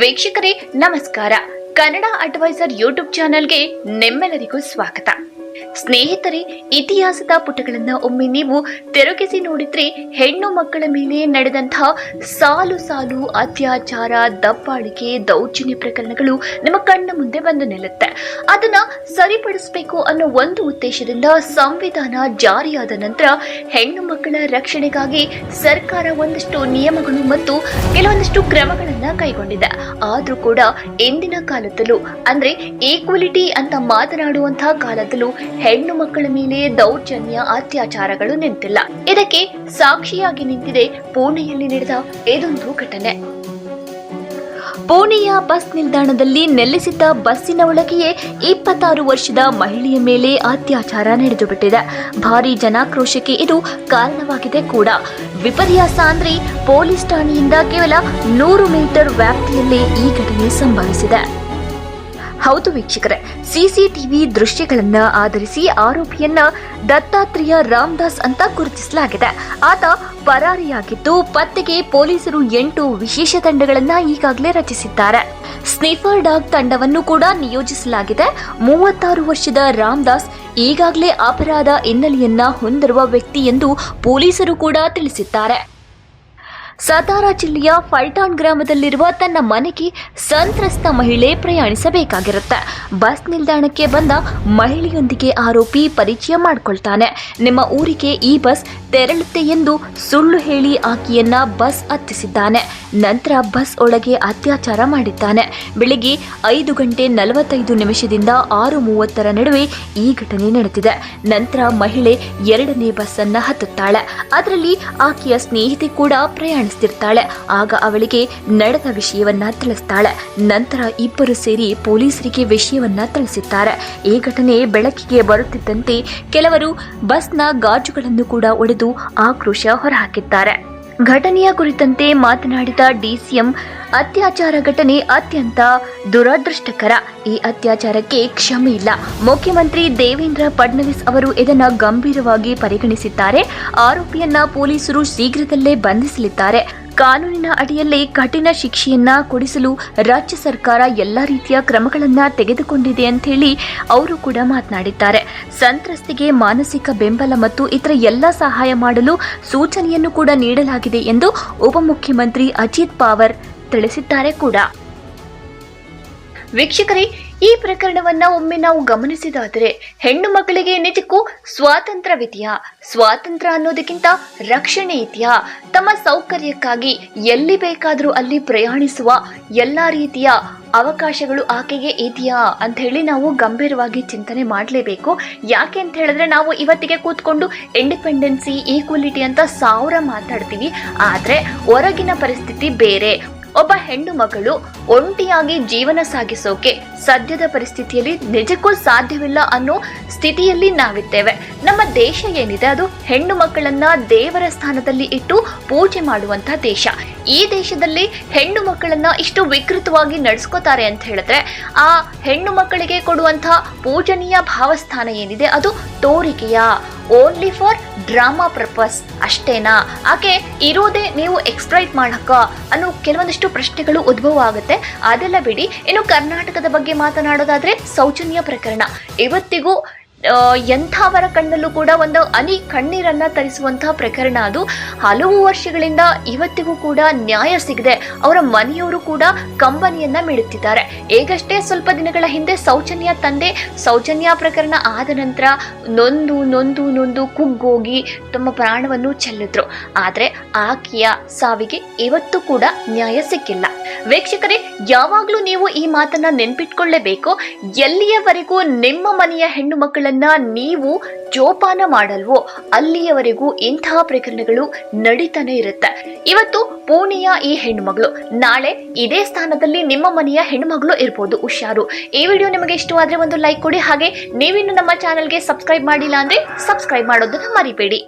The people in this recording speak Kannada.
ವೀಕ್ಷಕರೇ ನಮಸ್ಕಾರ. ಕನ್ನಡ ಅಡ್ವೈಸರ್ ಯೂಟ್ಯೂಬ್ ಚಾನೆಲ್ಗೆ ನಿಮ್ಮೆಲ್ಲರಿಗೂ ಸ್ವಾಗತ. ಸ್ನೇಹಿತರೆ, ಇತಿಹಾಸದ ಪುಟಗಳನ್ನ ಒಮ್ಮೆ ನೀವು ತೆರಗಿಸಿ ನೋಡಿದ್ರೆ ಹೆಣ್ಣು ಮಕ್ಕಳ ಮೇಲೆ ನಡೆದಂತಹ ಸಾಲು ಸಾಲು ಅತ್ಯಾಚಾರ, ದಬ್ಬಾಳಿಕೆ, ದೌರ್ಜನ್ಯ ಪ್ರಕರಣಗಳು ನಮ್ಮ ಕಣ್ಣ ಮುಂದೆ ಬಂದು ನಿಲ್ಲುತ್ತೆ. ಅದನ್ನ ಸರಿಪಡಿಸಬೇಕು ಅನ್ನೋ ಒಂದು ಉದ್ದೇಶದಿಂದ ಸಂವಿಧಾನ ಜಾರಿಯಾದ ನಂತರ ಹೆಣ್ಣು ಮಕ್ಕಳ ರಕ್ಷಣೆಗಾಗಿ ಸರ್ಕಾರ ಒಂದಷ್ಟು ನಿಯಮಗಳು ಮತ್ತು ಕೆಲವೊಂದಷ್ಟು ಕ್ರಮಗಳನ್ನ ಕೈಗೊಂಡಿದೆ. ಆದರೂ ಕೂಡ ಇಂದಿನ ಕಾಲದಲ್ಲೂ, ಅಂದ್ರೆ ಈಕ್ವಲಿಟಿ ಅಂತ ಮಾತನಾಡುವಂತಹ ಕಾಲದಲ್ಲೂ ಹೆಣ್ಣು ಮಕ್ಕಳ ಮೇಲೆ ದೌರ್ಜನ್ಯ, ಅತ್ಯಾಚಾರಗಳು ನಿಂತಿಲ್ಲ. ಇದಕ್ಕೆ ಸಾಕ್ಷಿಯಾಗಿ ನಿಂತಿದೆ ಪುಣೆಯಲ್ಲಿ ನಡೆದ ಇದೊಂದು ಘಟನೆ. ಪುಣೆಯ ಬಸ್ ನಿಲ್ದಾಣದಲ್ಲಿ ನೆಲೆಸಿದ್ದ ಬಸ್ಸಿನ ಒಳಗೆಯೇ ಇಪ್ಪತ್ತಾರು ವರ್ಷದ ಮಹಿಳೆಯ ಮೇಲೆ ಅತ್ಯಾಚಾರ ನಡೆದು ಬಿಟ್ಟಿದೆ ಭಾರಿ ಜನಾಕ್ರೋಶಕ್ಕೆ ಇದು ಕಾರಣವಾಗಿದೆ ಕೂಡ. ವಿಪರ್ಯಾಸ ಅಂದ್ರೆ ಪೊಲೀಸ್ ಠಾಣೆಯಿಂದ ಕೇವಲ ನೂರು ಮೀಟರ್ ವ್ಯಾಪ್ತಿಯಲ್ಲಿ ಈ ಘಟನೆ ಸಂಭವಿಸಿದೆ. ಹೌದು ವೀಕ್ಷಕರೇ, ಸಿಸಿಟಿವಿ ದೃಶ್ಯಗಳನ್ನ ಆಧರಿಸಿ ಆರೋಪಿಯನ್ನ ದತ್ತಾತ್ರೇಯ ರಾಮದಾಸ್ ಅಂತ ಗುರುತಿಸಲಾಗಿದೆ. ಆತ ಪರಾರಿಯಾಗಿದ್ದು, ಪತ್ತೆಗೆ ಪೊಲೀಸರು ಎಂಟು ವಿಶೇಷ ತಂಡಗಳನ್ನ ಈಗಾಗಲೇ ರಚಿಸಿದ್ದಾರೆ. ಸ್ನಿಫರ್ ಡಾಗ್ ತಂಡವನ್ನು ಕೂಡ ನಿಯೋಜಿಸಲಾಗಿದೆ. ಮೂವತ್ತಾರು ವರ್ಷದ ರಾಮದಾಸ್ ಈಗಾಗಲೇ ಅಪರಾಧ ಹಿನ್ನೆಲೆಯನ್ನ ಹೊಂದಿರುವ ವ್ಯಕ್ತಿ ಎಂದು ಪೊಲೀಸರು ಕೂಡ ತಿಳಿಸಿದ್ದಾರೆ. ಸತಾರಾ ಜಿಲ್ಲೆಯ ಫಲ್ಟಾನ್ ಗ್ರಾಮದಲ್ಲಿರುವ ತನ್ನ ಮನೆಗೆ ಸಂತ್ರಸ್ತ ಮಹಿಳೆ ಪ್ರಯಾಣಿಸಬೇಕಾಗಿರುತ್ತೆ. ಬಸ್ ನಿಲ್ದಾಣಕ್ಕೆ ಬಂದ ಮಹಿಳೆಯೊಂದಿಗೆ ಆರೋಪಿ ಪರಿಚಯ ಮಾಡಿಕೊಳ್ತಾನೆ. ನಿಮ್ಮ ಊರಿಗೆ ಈ ಬಸ್ ತೆರಳುತ್ತೆ ಎಂದು ಸುಳ್ಳು ಹೇಳಿ ಆಕೆಯನ್ನ ಬಸ್ ಹತ್ತಿಸಿದ್ದಾನೆ. ನಂತರ ಬಸ್ ಒಳಗೆ ಅತ್ಯಾಚಾರ ಮಾಡಿದ್ದಾನೆ. ಬೆಳಿಗ್ಗೆ ಐದು ಗಂಟೆ ನಲವತ್ತೈದು ನಿಮಿಷದಿಂದ ಆರು ಮೂವತ್ತರ ನಡುವೆ ಈ ಘಟನೆ ನಡೆದಿದೆ. ನಂತರ ಮಹಿಳೆ ಎರಡನೇ ಬಸ್ ಅನ್ನ ಹತ್ತುತ್ತಾಳೆ. ಅದರಲ್ಲಿ ಆಕೆಯ ಸ್ನೇಹಿತೆ ಕೂಡ ಪ್ರಯಾಣಿಸ್ತಿರ್ತಾಳೆ ಆಗ ಅವಳಿಗೆ ನಡೆದ ವಿಷಯವನ್ನ ತಿಳಿಸ್ತಾಳೆ. ನಂತರ ಇಬ್ಬರು ಸೇರಿ ಪೊಲೀಸರಿಗೆ ವಿಷಯವನ್ನ ತಿಳಿಸಿದ್ದಾರೆ ಈ ಘಟನೆ ಬೆಳಕಿಗೆ ಬರುತ್ತಿದ್ದಂತೆ ಕೆಲವರು ಬಸ್ನ ಗಾಜುಗಳನ್ನು ಕೂಡ ಒಡೆದು ಆಕ್ರೋಶ ಹೊರಹಾಕಿದ್ದಾರೆ. ಘಟನೆಯ ಕುರಿತಂತೆ ಮಾತನಾಡಿದ ಡಿಸಿಎಂ, ಅತ್ಯಾಚಾರ ಘಟನೆ ಅತ್ಯಂತ ದುರದೃಷ್ಟಕರ. ಈ ಅತ್ಯಾಚಾರಕ್ಕೆ ಕ್ಷಮೆ ಇಲ್ಲ. ಮುಖ್ಯಮಂತ್ರಿ ದೇವೇಂದ್ರ ಫಡ್ನವೀಸ್ ಅವರು ಇದನ್ನು ಗಂಭೀರವಾಗಿ ಪರಿಗಣಿಸಿದ್ದಾರೆ. ಆರೋಪಿಯನ್ನ ಪೊಲೀಸರು ಶೀಘ್ರದಲ್ಲೇ ಬಂಧಿಸಲಿದ್ದಾರೆ. ಕಾನೂನಿನ ಅಡಿಯಲ್ಲಿ ಕಠಿಣ ಶಿಕ್ಷೆಯನ್ನ ಕೊಡಿಸಲು ರಾಜ್ಯ ಸರ್ಕಾರ ಎಲ್ಲ ರೀತಿಯ ಕ್ರಮಗಳನ್ನ ತೆಗೆದುಕೊಂಡಿದೆ ಅಂತ ಹೇಳಿ ಅವರು ಕೂಡ ಮಾತನಾಡಿದ್ದಾರೆ. ಸಂತ್ರಸ್ತಿಗೆ ಮಾನಸಿಕ ಬೆಂಬಲ ಮತ್ತು ಇತರ ಎಲ್ಲ ಸಹಾಯ ಮಾಡಲು ಸೂಚನೆಯನ್ನು ಕೂಡ ನೀಡಲಾಗಿದೆ ಎಂದು ಉಪಮುಖ್ಯಮಂತ್ರಿ ಅಜಿತ್ ಪವಾರ್ ತಿಳಿಸಿದ್ದಾರೆ ಕೂಡ. ವೀಕ್ಷಕರೇ ಈ ಪ್ರಕರಣವನ್ನ ಒಮ್ಮೆ ನಾವು ಗಮನಿಸಿದಾದರೆ ಹೆಣ್ಣು ಮಕ್ಕಳಿಗೆ ನಿಜಕ್ಕೂ ಸ್ವಾತಂತ್ರ್ಯವಿದೆಯಾ ಸ್ವಾತಂತ್ರ್ಯ ಅನ್ನೋದಕ್ಕಿಂತ ರಕ್ಷಣೆ ಇದೆಯಾ? ತಮ್ಮ ಸೌಕರ್ಯಕ್ಕಾಗಿ ಎಲ್ಲಿ ಬೇಕಾದರೂ ಅಲ್ಲಿ ಪ್ರಯಾಣಿಸುವ ಎಲ್ಲ ರೀತಿಯ ಅವಕಾಶಗಳು ಆಕೆಗೆ ಇದೆಯಾ ಅಂತ ಹೇಳಿ ನಾವು ಗಂಭೀರವಾಗಿ ಚಿಂತನೆ ಮಾಡಲೇಬೇಕು. ಯಾಕೆ ಅಂತ ಹೇಳಿದ್ರೆ ನಾವು ಇವತ್ತಿಗೆ ಕೂತ್ಕೊಂಡು ಇಂಡಿಪೆಂಡೆನ್ಸಿ ಈಕ್ವಲಿಟಿ ಅಂತ ಸಾವಿರ ಮಾತಾಡ್ತೀವಿ. ಆದರೆ ಹೊರಗಿನ ಪರಿಸ್ಥಿತಿ ಬೇರೆ. ಒಬ್ಬ ಹೆಣ್ಣು ಮಗಳು ಒಂಟಿಯಾಗಿ ಜೀವನ ಸಾಗಿಸೋಕೆ ಸದ್ಯದ ಪರಿಸ್ಥಿತಿಯಲ್ಲಿ ನಿಜಕ್ಕೂ ಸಾಧ್ಯವಿಲ್ಲ ಅನ್ನೋ ಸ್ಥಿತಿಯಲ್ಲಿ ನಾವಿದ್ದೇವೆ. ನಮ್ಮ ದೇಶ ಏನಿದೆ ಅದು ಹೆಣ್ಣು ಮಕ್ಕಳನ್ನ ದೇವರ ಸ್ಥಾನದಲ್ಲಿ ಇಟ್ಟು ಪೂಜೆ ಮಾಡುವಂತ ದೇಶ. ಈ ದೇಶದಲ್ಲಿ ಹೆಣ್ಣು ಮಕ್ಕಳನ್ನ ಇಷ್ಟು ವಿಕೃತವಾಗಿ ನಡೆಸ್ಕೋತಾರೆ ಅಂತ ಹೇಳಿದ್ರೆ, ಆ ಹೆಣ್ಣು ಮಕ್ಕಳಿಗೆ ಕೊಡುವಂತಹ ಪೂಜನೀಯ ಭಾವಸ್ಥಾನ ಏನಿದೆ? ಅದು ತೋರಿಕೆಯ ಓನ್ಲಿ ಫಾರ್ ಡ್ರಾಮಾ ಪರ್ಪಸ್ ಅಷ್ಟೇನಾ? ಆಕೆ ಇರೋದೇ ನೀವು ಎಕ್ಸ್ಪ್ಲೈಟ್ ಮಾಡಕ ಅನ್ನೋ ಕೆಲವೊಂದಿಷ್ಟು ಪ್ರಶ್ನೆಗಳು ಉದ್ಭವ ಆಗುತ್ತೆ. ಅದೆಲ್ಲ ಬಿಡಿ, ಇನ್ನು ಕರ್ನಾಟಕದ ಬಗ್ಗೆ ಮಾತನಾಡೋದಾದ್ರೆ ಸೌಜನ್ಯ ಪ್ರಕರಣ. ಇವತ್ತಿಗೂ ಎಂಥವರ ಕಣ್ಣಲ್ಲೂ ಕೂಡ ಒಂದು ಅನಿ ಕಣ್ಣೀರನ್ನ ತರಿಸುವಂತಹ ಪ್ರಕರಣ ಅದು. ಹಲವು ವರ್ಷಗಳಿಂದ ಇವತ್ತಿಗೂ ಕೂಡ ನ್ಯಾಯ ಸಿಗದೆ ಅವರ ಮನೆಯವರು ಕೂಡ ಕಂಬನಿಯನ್ನ ಮಿಡುತ್ತಿದ್ದಾರೆ ಈಗಷ್ಟೇ ಸ್ವಲ್ಪ ದಿನಗಳ ಹಿಂದೆ ಸೌಜನ್ಯ ತಂದೆ, ಸೌಜನ್ಯ ಪ್ರಕರಣ ಆದ ನಂತರ ನೊಂದು ನೊಂದು ನೊಂದು ಕುಗ್ಗೋಗಿ ತಮ್ಮ ಪ್ರಾಣವನ್ನು ಚೆಲ್ಲಿದ್ರು. ಆದರೆ ಆಕೆಯ ಸಾವಿಗೆ ಇವತ್ತು ಕೂಡ ನ್ಯಾಯ ಸಿಕ್ಕಿಲ್ಲ. ವೀಕ್ಷಕರೇ, ಯಾವಾಗಲೂ ನೀವು ಈ ಮಾತನ್ನ ನೆನ್ಪಿಟ್ಕೊಳ್ಳೇಬೇಕು. ಎಲ್ಲಿಯವರೆಗೂ ನಿಮ್ಮ ಮನೆಯ ಹೆಣ್ಣು ಮಕ್ಕಳನ್ನ ನೀವು ಜೋಪಾನ ಮಾಡಲ್ವೋ, ಅಲ್ಲಿಯವರೆಗೂ ಇಂತಹ ಪ್ರಕರಣಗಳು ನಡೀತಾನೆ ಇರುತ್ತೆ. ಇವತ್ತು ಪುಣೆಯ ಈ ಹೆಣ್ಣುಮಗಳು ನಾಳೆ ಇದೇ ಸ್ಥಾನದಲ್ಲಿ ನಿಮ್ಮ ಮನೆಯ ಹೆಣ್ಣುಮಗಳು ಇರ್ಬೋದು, ಹುಷಾರು. ಈ ವಿಡಿಯೋ ನಿಮಗೆ ಇಷ್ಟವಾದ್ರೆ ಒಂದು ಲೈಕ್ ಕೊಡಿ, ಹಾಗೆ ನೀವಿನ್ನು ನಮ್ಮ ಚಾನೆಲ್ಗೆ ಸಬ್ಸ್ಕ್ರೈಬ್ ಮಾಡಿಲ್ಲ ಅಂದ್ರೆ ಸಬ್ಸ್ಕ್ರೈಬ್ ಮಾಡೋದನ್ನ ಮರಿಬೇಡಿ.